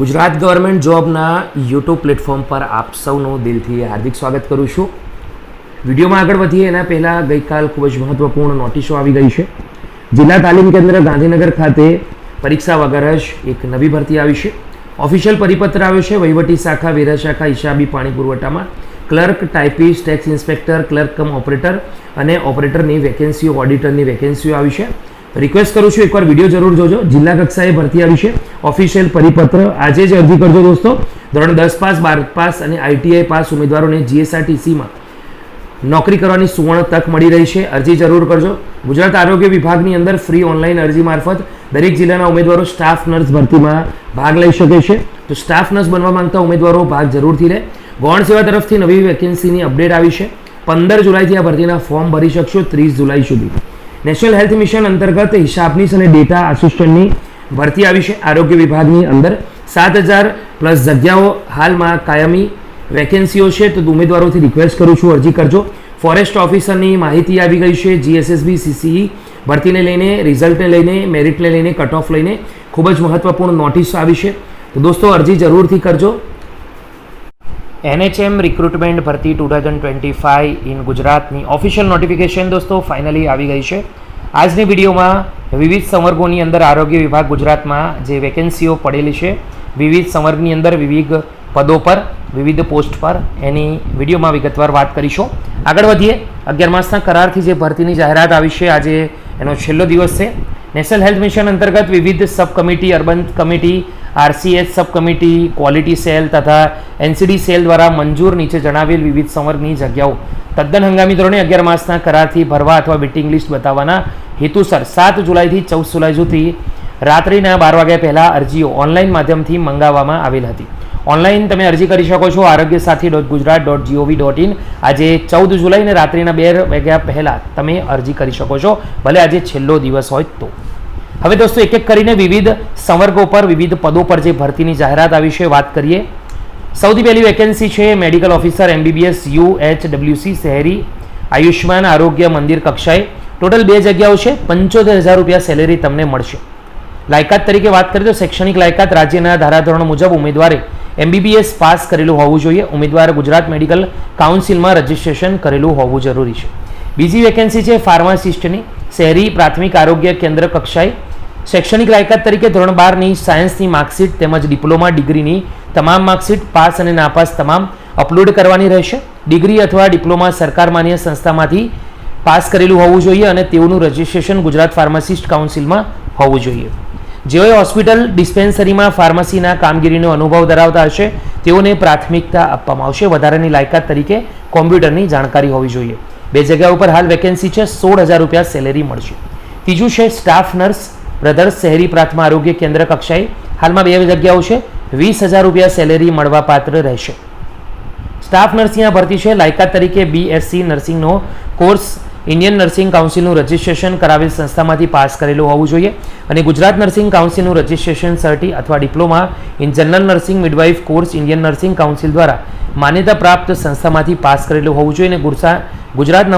Gujarat government જોબના YouTube platform પર આપ સૌનું દિલથી હાર્દિક સ્વાગત કરું છું. વિડીયોમાં આગળ વધીએ, એના પહેલાં ગઈકાલ ખૂબ જ મહત્વપૂર્ણ નોટિસો આવી ગઈ છે. જિલ્લા તાલીમ કેન્દ્ર ગાંધીનગર ખાતે પરીક્ષા વગર જ એક નવી ભરતી આવી છે. ઓફિશિયલ પરિપત્ર આવ્યો છે, વહીવટી શાખા, વેરા શાખા હિસાબી પાણી પુરવઠામાં. Clerk typist tax inspector clerk cum operator અને ઓપરેટરની વેકેન્સીઓ ઓડિટરની વેકેન્સીઓ આવી છે. રિક્વેસ્ટ કરું છું, એકવાર વીડિયો જરૂર જોજો. જિલ્લા કક્ષાએ ભરતી આવી છે. ઓફિશિયલ પરિપત્ર આજે જ અરજી કરજો દોસ્તો. ધોરણ દસ પાસ, બાર પાસ અને આઈટીઆઈ પાસ ઉમેદવારોને જીએસઆરટીસીમાં નોકરી કરવાની સુવર્ણ તક મળી રહી છે. અરજી જરૂર કરજો. ગુજરાત આરોગ્ય વિભાગની અંદર ફ્રી ઓનલાઈન અરજી મારફત દરેક જિલ્લાના ઉમેદવારો સ્ટાફ નર્સ ભરતીમાં ભાગ લઈ શકે છે. તો સ્ટાફ નર્સ બનવા માંગતા ઉમેદવારો ભાગ જરૂરથી લે. ગૌણ સેવા તરફથી નવી વેકેન્સીની અપડેટ આવી છે. પંદર જુલાઈથી આ ભરતીના ફોર્મ ભરી શકશો, ત્રીસ જુલાઈ સુધી. નેશનલ હેલ્થ મિશન અંતર્ગત હિસાબનીસ અને ડેટા આસિસ્ટન્ટની ભરતી આવી છે. આરોગ્ય વિભાગની અંદર સાત હજાર પ્લસ જગ્યાઓ હાલમાં કાયમી વેકેન્સીઓ છે. તો ઉમેદવારોથી રિક્વેસ્ટ કરું છું, અરજી કરજો. ફોરેસ્ટ ઓફિસરની માહિતી આવી ગઈ છે. જીએસએસબી સીસીઈ ભરતીને લઈને રિઝલ્ટને લઈને મેરિટને લઈને કટ ઓફ લઈને ખૂબ જ મહત્વપૂર્ણ નોટિસ આવી છે. તો દોસ્તો, અરજી જરૂરથી કરજો. એનએચએમ રિક્રુટમેન્ટ ભરતી two thousand twenty five in ગુજરાતની ઓફિશિયલ નોટિફિકેશન દોસ્તો ફાઇનલી આવી ગઈ છે. આજની વિડીયોમાં વિવિધ સંવર્ગોની અંદર આરોગ્ય વિભાગ ગુજરાતમાં જે વેકેન્સીઓ પડેલી છે, વિવિધ સંવર્ગની અંદર વિવિધ પદો પર, વિવિધ પોસ્ટ પર એની વિડીયોમાં વિગતવાર વાત કરીશું. આગળ વધીએ, અગિયાર માસના કરારથી જે ભરતીની જાહેરાત આવી છે, આજે એનો છેલ્લો દિવસ છે. નેશનલ હેલ્થ મિશન અંતર્ગત વિવિધ sub committee, urban committee RCH sub committee quality cell તથા એનસીડી સેલ દ્વારા મંજૂર નીચે જણાવેલ વિવિધ સંવર્ગની જગ્યાઓ. તદ્દન હંગામી ધોરણે અગિયાર માસના કરારથી ભરવા અથવા વેટિંગ લિસ્ટ બતાવવાના હેતુસર સાત જુલાઈથી ચૌદ જુલાઈ સુધી રાત્રિના બાર વાગ્યા પહેલાં અરજીઓ ઓનલાઈન માધ્યમથી મંગાવવામાં આવેલ હતી. ઓનલાઈન તમે અરજી કરી શકો છો Arogya Sathi dot Gujarat dot G O V dot in. આજે ચૌદ જુલાઈને રાત્રિના બે વાગ્યા પહેલાં તમે અરજી કરી શકો છો, ભલે આજે છેલ્લો દિવસ હોય તો. હવે દોસ્તો, એક એક કરીને વિવિધ સંવર્ગો પર, વિવિધ પદો પર જે ભરતીની જાહેરાત આવી છે, વાત કરીએ. સૌથી પહેલી વેકેન્સી છે medical officer MBBS U H W C શહેરી આયુષ્માન આરોગ્ય મંદિર કક્ષાએ. ટોટલ બે જગ્યાઓ છે, પંચોતેર હજાર રૂપિયા સેલેરી તમને મળશે. લાયકાત તરીકે વાત કરીએ તો શૈક્ષણિક લાયકાત રાજ્યના ધારાધોરણો મુજબ ઉમેદવારે એમબીબીએસ પાસ કરેલું હોવું જોઈએ. ઉમેદવારે ગુજરાત મેડિકલ કાઉન્સિલમાં રજિસ્ટ્રેશન કરેલું હોવું જરૂરી છે. બીજી વેકેન્સી છે ફાર્માસિસ્ટની શહેરી પ્રાથમિક આરોગ્ય કેન્દ્ર કક્ષાએ. શૈક્ષણિક લાયકાત તરીકે ધોરણ બારની સાયન્સની માર્કશીટ તેમજ ડિપ્લોમા ડિગ્રીની તમામ માર્કશીટ પાસ અને નાપાસ તમામ અપલોડ કરવાની રહેશે. ડિગ્રી અથવા ડિપ્લોમા સરકાર માન્ય સંસ્થામાંથી પાસ કરેલું હોવું જોઈએ અને તેઓનું રજિસ્ટ્રેશન ગુજરાત ફાર્માસિસ્ટ કાઉન્સિલમાં હોવું જોઈએ. જેઓએ હોસ્પિટલ ડિસ્પેન્સરીમાં ફાર્મસીના કામગીરીનો અનુભવ ધરાવતા હશે, તેઓને પ્રાથમિકતા આપવામાં આવશે. વધારાની લાયકાત તરીકે કોમ્પ્યુટરની જાણકારી હોવી જોઈએ. બે જગ્યા ઉપર હાલ વેકેન્સી છે, સોળ હજાર રૂપિયા સેલેરી મળશે. ત્રીજું છે, સ્ટાફ નર્સ બ્રધર્સ શહેરી પ્રાથમિક આરોગ્ય કેન્દ્ર કક્ષાએ હાલમાં બે જગ્યાઓ છે. વીસ હજાર રૂપિયા સેલેરી મળવાપાત્ર રહેશે. સ્ટાફ નર્સિંગ ભરતી છે. લાયકાત તરીકે બીએસસી નર્સિંગનો કોર્સ ઇન્ડિયન નર્સિંગ કાઉન્સિલનું રજિસ્ટ્રેશન કરાવેલ સંસ્થામાંથી પાસ કરેલું હોવું જોઈએ અને ગુજરાત નર્સિંગ કાઉન્સિલનું રજિસ્ટ્રેશન સર્ટી અથવા diploma in general nursing midwife course Indian nursing council દ્વારા માન્યતા પ્રાપ્ત સંસ્થામાંથી પાસ કરેલું હોવું જોઈએ અને ગુરસા Gujarat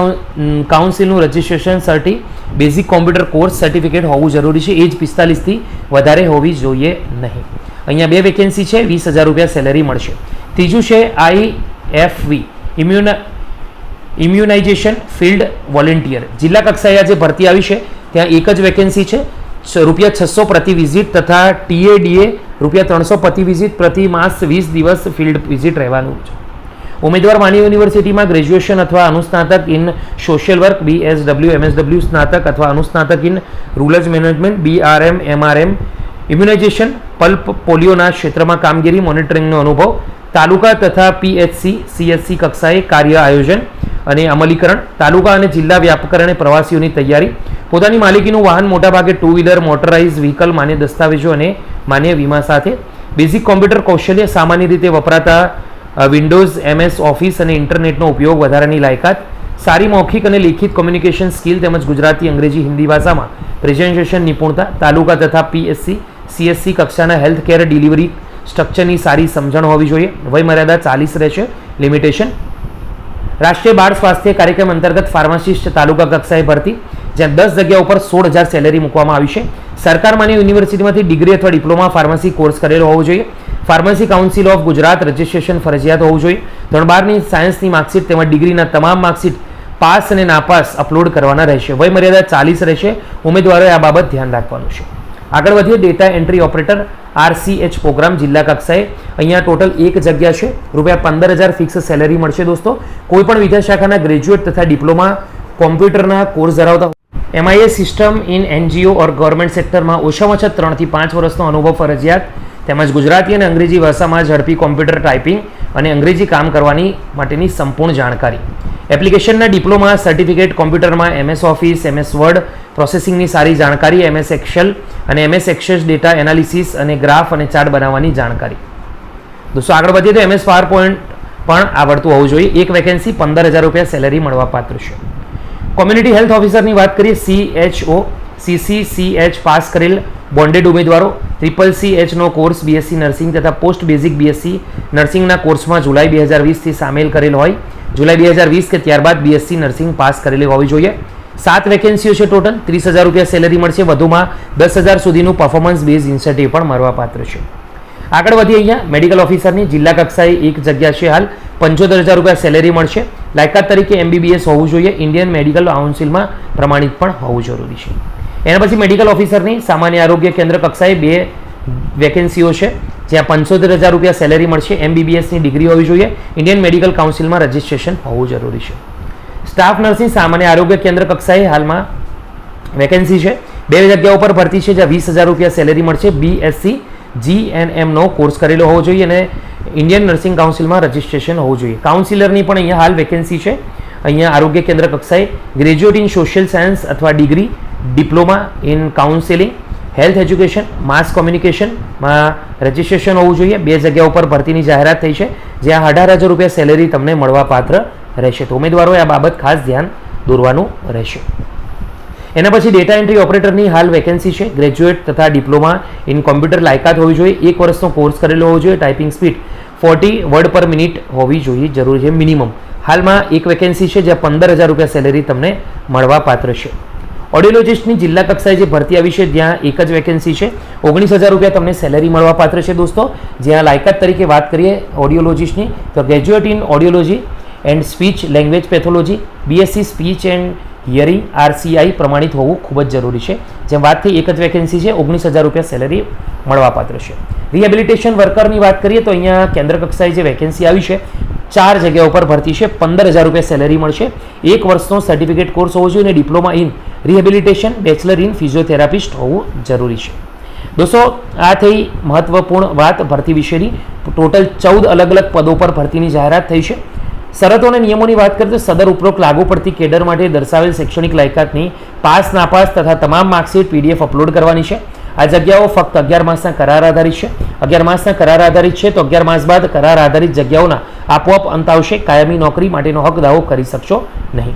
કાઉન્સિલનું registration certi basic computer course certificate હોવું જરૂરી છે. એજ પિસ્તાલીસથી વધારે હોવી જોઈએ નહીં. અહીંયા બે વેકેન્સી છે, વીસ હજાર રૂપિયા સેલેરી મળશે. ત્રીજું છે, I F V immune immunization field volunteer જિલ્લા કક્ષાએ આજે ભરતી આવી છે. ત્યાં એક જ વેકેન્સી છે રૂપિયા છસો પ્રતિ વિઝિટ તથા ટીએડીએ રૂપિયા ત્રણસો પ્રતિ વિઝિટ પ્રતિ માસ વીસ દિવસ ફિલ્ડ વિઝિટ રહેવાનું છે. ઉમેદવાર માની યુનિવર્સિટીમાં ગ્રેજ્યુએશન અથવા અનુસ્નાતક in social work BSW MSW સ્નાતક અથવા અનુસ્નાતક in rural management BRM MRM immunisation, pulse પોલિયોના ક્ષેત્રમાં કામગીરી, મોનિટરિંગનો અનુભવ. તાલુકા તથા પીએચસી સીએચસી કક્ષાએ કાર્ય આયોજન અને અમલીકરણ. તાલુકા અને જિલ્લા વ્યાપકરણે પ્રવાસીઓની તૈયારી. પોતાની માલિકીનું વાહન મોટાભાગે ટુ વ્હીલર મોટરાઇઝ વ્હીકલ, માન્ય દસ્તાવેજો અને માન્ય વીમા સાથે. બેઝિક કોમ્પ્યુટર કૌશલ્ય સામાન્ય રીતે વપરાતા વિન્ડોઝ એમએસ ઓફિસ અને ઇન્ટરનેટનો ઉપયોગ વધારાની લાયકાત, સારી મૌખિક અને લેખિત કોમ્યુનિકેશન સ્કિલ તેમજ ગુજરાતી, અંગ્રેજી, હિન્દી ભાષામાં પ્રેઝન્ટેશન નિપુણતા, તાલુકા તથા પીએસસી સીએસસી કક્ષાના હેલ્થ કેર ડિલિવરી સ્ટ્રક્ચરની સારી સમજણ હોવી જોઈએ. વયમર્યાદા ચાલીસ રહેશે. લિમિટેશન રાષ્ટ્રીય બાળ સ્વાસ્થ્ય કાર્યક્રમ અંતર્ગત ફાર્માસિસ્ટ તાલુકા કક્ષાએ ભરતી, જ્યાં દસ જગ્યા ઉપર સોળ હજાર સેલેરી મૂકવામાં આવી છે. સરકાર માન્ય યુનિવર્સિટીમાંથી ડિગ્રી અથવા ડિપ્લોમા ફાર્મસી કોર્સ કરેલો હોવો જોઈએ. Pharmacy council of Gujarat registration ફરજિયાત હોવું જોઈએ. ધોરણ બારની સાયન્સની માર્કશીટ તેમજ ડિગ્રીના તમામ માર્કશીટ પાસ અને નાપાસ અપલોડ કરવાના રહેશે. વય મર્યાદા ચાલીસ રહેશે. ઉમેદવારોએ આ બાબત ધ્યાન રાખવાનું છે. આગળ વધીએ, data entry operator RCH programme જિલ્લા કક્ષાએ. અહીંયા ટોટલ એક જગ્યા છે. રૂપિયા પંદર હજાર ફિક્સ સેલેરી મળશે દોસ્તો. કોઈપણ વિદ્યાશાખાના ગ્રેજ્યુએટ તથા ડિપ્લોમા કોમ્પ્યુટરના કોર્સ ધરાવતા MIA system in NGO or government સેક્ટરમાં ઓછામાં ઓછા ત્રણથી પાંચ વર્ષનો અનુભવ ફરજિયાત. તેમજ ગુજરાતી અને અંગ્રેજી ભાષામાં ઝડપી કોમ્પ્યુટર ટાઈપિંગ અને અંગ્રેજી કામ કરવાની માટેની સંપૂર્ણ જાણકારી. એપ્લિકેશનના ડિપ્લોમા, સર્ટિફિકેટ, કોમ્પ્યુટરમાં એમએસ ઓફિસ, એમએસ વર્ડ, પ્રોસેસિંગની સારી જાણકારી, એમએસ એક્સેલ અને એમએસ એક્સેસ ડેટા એનાલિસિસ અને ગ્રાફ અને ચાર્ટ બનાવવાની જાણકારી. દોસ્તો, આગળ વધીએ તો એમએસ પાવર પોઈન્ટ પણ આવડતું હોવું જોઈએ. એક વેકેન્સી પંદર હજાર રૂપિયા સેલેરી મળવા પાત્ર છે. કોમ્યુનિટી હેલ્થ ઓફિસરની વાત કરીએ સીએચઓ સીસી સીએચ પાસ કરેલ બોન્ડેડ ઉમેદવારો ટ્રિપલ સી એચનો કોર્સ બીએસસી નર્સિંગ તથા પોસ્ટ બેઝિક બીએસસી નર્સિંગના કોર્સમાં જુલાઈ બે હજાર વીસથી સામેલ કરેલ હોય. જુલાઈ બે હજાર વીસ કે ત્યારબાદ બીએસસી નર્સિંગ પાસ કરેલી હોવી જોઈએ. સાત વેકેન્સીઓ છે ટોટલ ત્રીસ હજાર રૂપિયા સેલેરી મળશે. વધુમાં દસ હજાર સુધીનું પરફોર્મન્સ બેઝ ઇન્સેન્ટિવ પણ મળવાપાત્ર છે. આગળ વધીએ અહીંયા મેડિકલ ઓફિસરની જિલ્લા કક્ષાએ એક જગ્યા છે હાલ. પંચોતેર હજાર રૂપિયા સેલેરી મળશે. લાયકાત તરીકે એમબીબીએસ હોવું જોઈએ. ઇન્ડિયન મેડિકલ કાઉન્સિલમાં પ્રમાણિત પણ હોવું જરૂરી છે. એના પછી મેડિકલ ઓફિસરની સામાન્ય આરોગ્ય કેન્દ્ર કક્ષાએ બે વેકેન્સીઓ છે, જ્યાં પંચોતેર હજાર રૂપિયા સેલેરી મળશે. એમબીબીએસની ડિગ્રી હોવી જોઈએ. ઇન્ડિયન મેડિકલ કાઉન્સિલમાં રજિસ્ટ્રેશન હોવું જરૂરી છે. સ્ટાફ નર્સિંગ સામાન્ય આરોગ્ય કેન્દ્ર કક્ષાએ હાલમાં વેકેન્સી છે. બે જગ્યા ઉપર ભરતી છે, જ્યાં વીસ હજાર રૂપિયા સેલેરી મળશે. બીએસસી જી એન એમનો કોર્સ કરેલો હોવો જોઈએ અને ઇન્ડિયન નર્સિંગ કાઉન્સિલમાં રજિસ્ટ્રેશન હોવું જોઈએ. કાઉન્સિલરની પણ અહીંયા હાલ વેકેન્સી છે. અહીંયા આરોગ્ય કેન્દ્ર કક્ષાએ ગ્રેજ્યુએટ ઇન સોશિયલ સાયન્સ અથવા degree diploma in counselling, health education, mass કોમ્યુનિકેશનમાં registration હોવું જોઈએ. બે જગ્યા ઉપર ભરતીની જાહેરાત થઈ છે, જ્યાં અઢાર હજાર રૂપિયા સેલેરી તમને મળવા પાત્ર રહેશે. તો ઉમેદવારોએ આ બાબત ખાસ ધ્યાન દોરવાનું રહેશે. એના પછી ડેટા એન્ટ્રી ઓપરેટરની હાલ વેકેન્સી છે. ગ્રેજ્યુએટ તથા ડિપ્લોમા ઇન કોમ્પ્યુટર લાયકાત હોવી જોઈએ. એક વર્ષનો કોર્સ કરેલો હોવો જોઈએ. Typing speed forty word per minute હોવી જોઈએ. જરૂરી છે મિનિમમ હાલમાં એક વેકેન્સી છે, જ્યાં પંદર હજાર રૂપિયા સેલેરી તમને મળવા પાત્ર છે. ઓડિયોલોજિસ્ટની જિલ્લા કક્ષાએ જે ભરતી આવી છે, ત્યાં એક જ વેકેન્સી છે. ઓગણીસ હજાર રૂપિયા તમને સેલેરી મળવા પાત્ર છે દોસ્તો. જ્યાં લાયકાત તરીકે વાત કરીએ ઓડિયોલોજિસ્ટની, તો graduate in audiology and speech language pathology BSc speech and hearing RCI પ્રમાણિત હોવું ખૂબ જ જરૂરી છે. જેમ વાત થઈ એક જ વેકેન્સી છે, ઓગણીસ હજાર રૂપિયા સેલેરી મળવાપાત્ર છે. રિહેબિલિટેશન વર્કરની વાત કરીએ તો અહીંયા કેન્દ્ર કક્ષાએ જે વેકેન્સી આવી છે, ચાર જગ્યા ઉપર ભરતી છે, પંદર હજાર રૂપિયા સેલેરી મળશે. એક વર્ષનો સર્ટિફિકેટ કોર્સ હોવો જોઈએ અને diploma in rehabilitation bachelor in physiotherapist હોવું જરૂરી છે. દોસ્તો, આ થઈ મહત્વપૂર્ણ વાત ભરતી વિશેની. ટોટલ ચૌદ અલગ અલગ પદો પર ભરતીની જાહેરાત થઈ છે. શરતો અને નિયમોની વાત કરીએ તો સદર ઉપરોક્ત લાગુ પડતી કેડર માટે દર્શાવેલ શૈક્ષણિક લાયકાતની પાસ નાપાસ તથા તમામ માર્કશીટ પીડીએફ અપલોડ કરવાની છે. આ જગ્યાઓ ફક્ત અગિયાર માસના કરાર આધારિત છે. અગિયાર માસના કરાર આધારિત છે તો અગિયાર માસ બાદ કરાર આધારિત જગ્યાઓના આપોઆપ અંત આવશે. કાયમી નોકરી માટેનો હક દાવો કરી શકશો નહીં.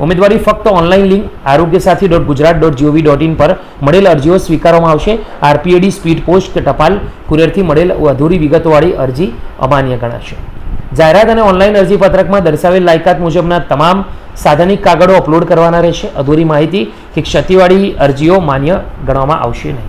ઉમેદવારી ફક્ત online link Arogya Sathi dot Gujarat dot G O V dot in પર મળેલ અરજીઓ સ્વીકારવામાં આવશે. આરપીએડી સ્પીડ પોસ્ટ કે ટપાલ કુરિયરથી મળેલ અધૂરી વિગતોવાળી અરજી અમાન્ય ગણાશે. જાહેરાત અને ઓનલાઈન અરજી પત્રકમાં દર્શાવેલ લાયકાત મુજબના તમામ સાધનિક કાગળો અપલોડ કરવાના રહેશે. અધૂરી માહિતી કે ક્ષતિવાળી અરજીઓ માન્ય ગણવામાં આવશે નહીં.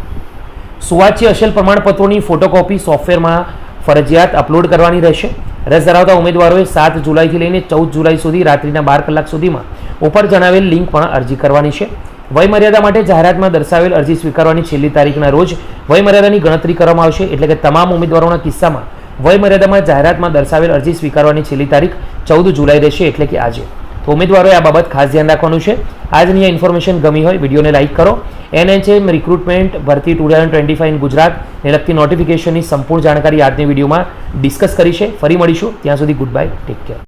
સુવાચ્ય અસલ પ્રમાણપત્રોની ફોટોકોપી સોફ્ટવેરમાં ફરજિયાત અપલોડ કરવાની રહેશે. રસ ધરાવતા ઉમેદવારોએ સાત જુલાઈથી લઈને ચૌદ જુલાઈ સુધી રાત્રિના બાર કલાક સુધીમાં ઉપર જણાવેલ લિંક પણ અરજી કરવાની છે. વયમર્યાદા માટે જાહેરાતમાં દર્શાવેલ અરજી સ્વીકારવાની છેલ્લી તારીખના રોજ વયમર્યાદાની ગણતરી કરવામાં આવશે એટલે કે તમામ ઉમેદવારોના કિસ્સામાં વયમર્યાદામાં જાહેરાતમાં દર્શાવેલ અરજી સ્વીકારવાની છેલ્લી તારીખ ચૌદ જુલાઈ રહેશે એટલે કે આજે. તો ઉમેદવારોએ આ બાબત ખાસ ધ્યાન રાખવાનું છે. આજની આ ઇન્ફોર્મેશન ગમી હોય વિડીયોને લાઇક કરો. એનએચએમ રિક્રુટમેન્ટ ભરતી ટુ થાઉઝન્ડ ટ્વેન્ટી ફાઇવ ગુજરાતને લગતી નોટિફિકેશનની સંપૂર્ણ જાણકારી આજની વિડીયોમાં ડિસ્કસ કરી છે. ફરી મળીશું. ત્યાં સુધી ગુડ બાય. Take care.